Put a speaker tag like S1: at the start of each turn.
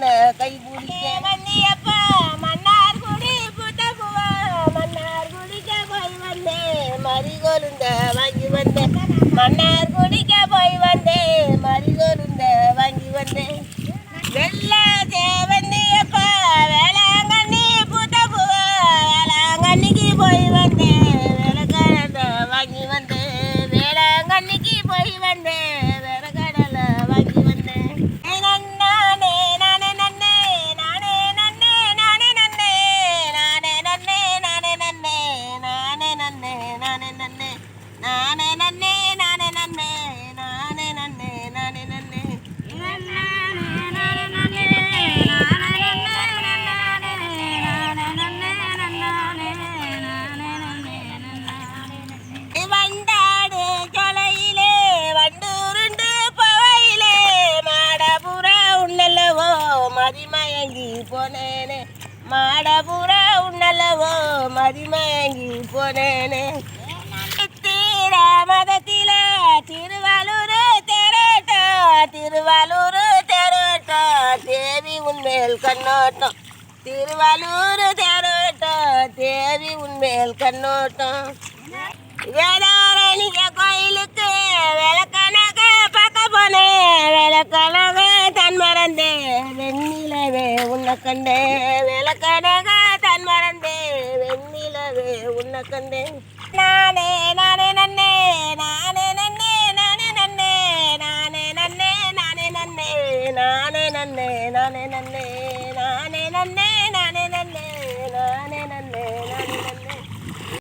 S1: கண்ண கை பூரிக்க. வந்தியப்பா மன்னார் குடி புத்தகுவா மன்னார் குடிக்க போய் வந்தேன் மறிகொருந்த வாங்கி வந்தேன் மன்னார் குடிக்க போய் வந்தேன் மறிகொருந்த வாங்கி வந்தேன் வெள்ளை மதிமயங்கி போனேனே. மாடபுரா உன்னல்லவோ மதிமயங்கி போனேனே. மதத்தில திருவாலூர் தெரட்டோ திருவாலூர் தெரட்டோ தேவி உன்மேல் கண்ணோட்டம். திருவாலூர் தெரட்டோ தேவி உன்மேல் கண்ணோட்டம். வேதாரணிய உன்னை கண்டே விளக்கணக தன் மறந்தே வெண்ணிலவே உன்னை கண்டே. நானே நானே நன்னே நானே நன்னே நானே நன்னே நானே நன்னே நானே நன்னே நானே நன்னே நானே நன்னே நானே நன்னே